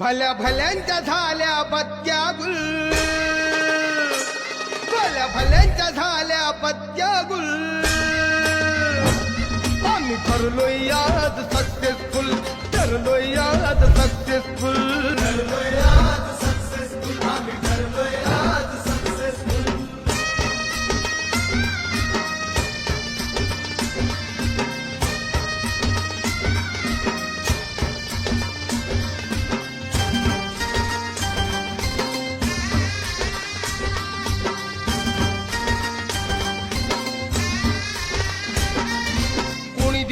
भल्या भल्यांच्या झाल्या पत्त्या गुल. भल्या भल्यांच्या झाल्या पत्त्या गुल. आम्ही ठरलो आज सक्सेसफुल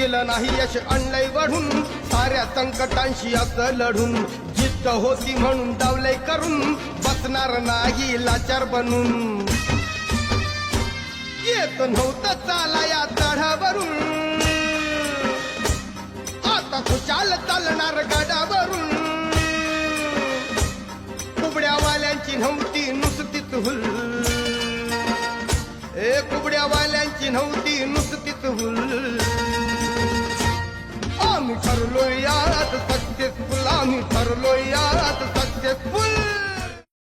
दिलं नाही यश आणलंय वढून साऱ्या संकटांशी असं लढून जिद्द होती म्हणून डावलय करून. बसणार नाही लाचार बनून. येत नव्हतं चाला या चढावरून आता खुशाल चालणार गडावरून. कुबड्यावाल्यांची नव्हती नुसतीच हुल. ए कुबड्यावाल्यांची नव्हती नुसतीच हुल. आम्ही ठरलोय यात सक्सेसफुल आम्ही ठरलोय यात सक्सेसफुल